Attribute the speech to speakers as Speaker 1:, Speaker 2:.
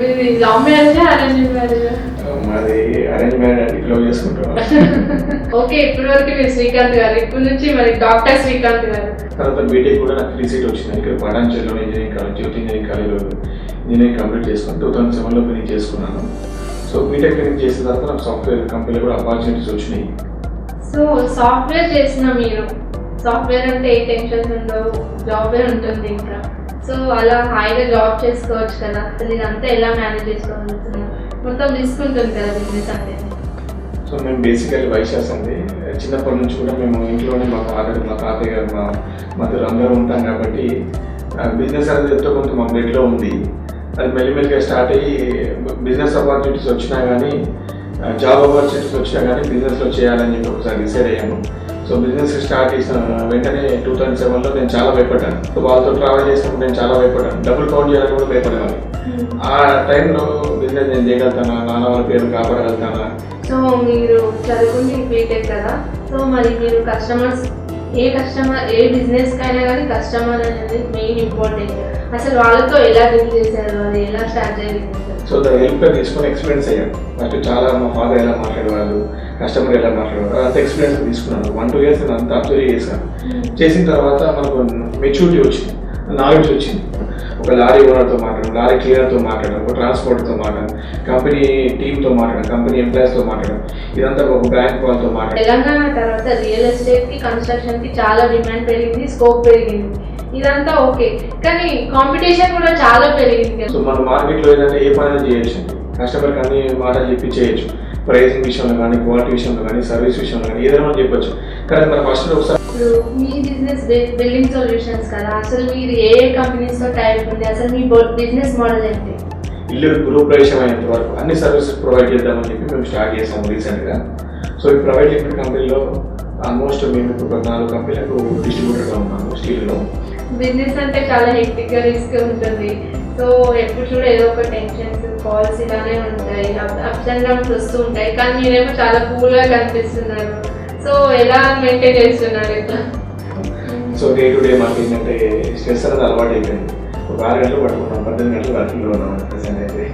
Speaker 1: మీది arrange marriage
Speaker 2: love చేసుకుంటాం.
Speaker 1: Okay ఇప్పటి వరకు మీరు శ్రీకాంత్ గారు ఇప్పటి నుంచి మరి డాక్టర్ శ్రీకాంత్ గారు.
Speaker 2: తర్వాత బీటెక్ కూడా నాకు ఫ్రీ సీట్ వచ్చింది. ఇక్కడ పటాన్చెరులో ఇంజనీరింగ్ కాలేజ్ జ్యోతి ఇంజనీరింగ్ కాలేజ్లో ఇంజనీరింగ్ కంప్లీట్ చేసుకుని టూ థౌసండ్ సెవెన్లో ఫినిష్ చేసుకున్నాను. సో బీటెక్ ఫినిష్ చేసిన తర్వాత నాకు సాఫ్ట్వేర్ కంపెనీలో కూడా ఆపర్చునిటీస్ వచ్చినాయి.
Speaker 1: సో సాఫ్ట్వేర్ చేసిన మీరు సాఫ్ట్వేర్ అంటే ఏ టెన్షన్స్ ఉండవు జాబే ఉంటుంది ఇంకా. సో అలా హాయిగా జాబ్ చేసుకోవచ్చు కదా. అసలు ఇదంతా ఎలా మేనేజ్ చేసుకోగలుగుతున్నాను మొత్తం రిస్క్ ఉంటుంది కదా బిజినెస్ అంటే
Speaker 2: సో మేము బేసికల్లీ వైశాస్ అండి. చిన్నప్పటి నుంచి కూడా మేము ఇంట్లోనే మా ఫాదర్ మా తాతయ్య గారు మా మదర్ అందరూ ఉంటాం కాబట్టి బిజినెస్ అనేది ఎంతో కొంత మా బ్లడ్లో ఉంది. అది మెల్లిమెల్లిగా స్టార్ట్ అయ్యి బిజినెస్ ఆపర్చునిటీస్ వచ్చినా కానీ జాబ్ ఆపర్చునిటీస్ వచ్చినా కానీ బిజినెస్లో చేయాలని చెప్పి ఒకసారి డిసైడ్ అయ్యాను సో బిజినెస్ స్టార్ట్ చేసిన వెంటనే టూ థౌసండ్ సెవెన్లో నేను చాలా భయపడ్డాను. సో వాళ్ళతో ట్రావెల్ చేసినప్పుడు నేను చాలా భయపడ్డాను. డబ్బులు కౌంట్ చేయాలని కూడా భయపడేవాడిని ఆ టైంలో బిజినెస్ నేను చేయగలుగుతానా? నాన్న వాళ్ళ పేరు కాపాడగలుగుతానా?
Speaker 1: సో మీరు చదువుకుంటే బీటెక్ కదా. సో మరి మీరు కస్టమర్స్ ఏ కస్టమర్ ఏ బిజినెస్ కైనా కానీ కస్టమర్ అనేది మెయిన్ ఇంపార్టెంట్. అసలు వాళ్ళతో ఎలా డీల్ చేశారు అది ఎలా స్టార్ట్ చేయగలిగారు
Speaker 2: సో ద హెల్ప్ తీసుకొని ఎక్స్పీరియన్స్ అయ్యాను ఫస్ట్ చాలా మా ఫాదర్ ఎలా మాట్లాడేవాళ్ళు కస్టమర్ ఎలా మాట్లాడేవాళ్ళు అంత ఎక్స్పీరియన్స్ తీసుకున్నాను వన్ టూ ఇయర్స్ నేను అంతా అబ్జర్వ్ చేశాను. చేసిన తర్వాత మనకు మెచ్యూరిటీ వచ్చింది నాలెడ్జ్ వచ్చింది. ఒక లారీ ఓనర్తో మాట్లాడడం లారీ క్లియర్తో మాట్లాడడం ఒక ట్రాన్స్పోర్ట్తో మాట్లాడడం కంపెనీ టీమ్తో మాట్లాడడం కంపెనీ ఎంప్లాయీస్తో మాట్లాడడం ఇదంతా ఒక బ్యాంక్ వాళ్ళతో మాట్లాడడం.
Speaker 1: తెలంగాణ తర్వాత రియల్ ఎస్టేట్కి కన్స్ట్రక్షన్కి చాలా డిమాండ్ పెరిగింది స్కోప్ పెరిగింది. ఇదంతా ఓకే కానీ కాంపిటీషన్ కూడా చాలా పెరిగింది.
Speaker 2: సో మన మార్కెట్లో ఏదంటే ఏ పని చేయొచ్చు. కస్టమర్కి అన్ని మాటలు చెప్పి చేయొచ్చు. ప్రైసింగ్ విషయంలో కానీ క్వాలిటీ విషయంలో కానీ సర్వీస్ విషయంలో కానీ ఏదైనా చెప్పొచ్చు. కానీ మన ఫస్ట్ ఒకసారి
Speaker 1: ఇప్పుడు మీ బిజినెస్ బిల్డింగ్ సొల్యూషన్స్ కదా. అసలు మీరు ఏ ఏ కంపెనీస్తో టైప్ ఉంది? అసలు మీ బిజినెస్ మోడల్ ఏంటి?
Speaker 2: ఇల్లు గృహప్రవేశం అయ్యేంత వరకు అన్ని సర్వీసెస్ ప్రొవైడ్ చేద్దామని చెప్పి మేము స్టార్ట్ చేసాము రీసెంట్గా సో ఈ ప్రైవేట్ లిమిటెడ్ కంపెనీలో ఆల్మోస్ట్ మేము ఇప్పుడు పద్నాలుగు కంపెనీలకు డిస్ట్రిబ్యూటర్గా ఉన్నాము స్టీల్లో
Speaker 1: బిజినెస్ అంటే చాలా హెక్టిక్గా రిస్క్ ఉంటుంది. సో ఎప్పుడు చూడ ఏదో ఒక టెన్షన్స్ కాల్స్ ఇలానే ఉంటాయి. అప్స్ అండ్ డౌన్స్ వస్తూ ఉంటాయి. కానీ మీరేమో చాలా కూల్గా కనిపిస్తున్నారు. సో ఎలా మెయింటైన్ చేస్తున్నారు ఇట్లా
Speaker 2: సో డే టు డే మాకు ఏంటంటే స్ట్రెస్ అనేది అలవాటు అయిపోయింది ఒక ఆరు గంటలు పట్టుకున్నాం పద్దెనిమిది గంటలు వర్కింగ్లో ఉన్నాం ప్రజెంట్ అయితే.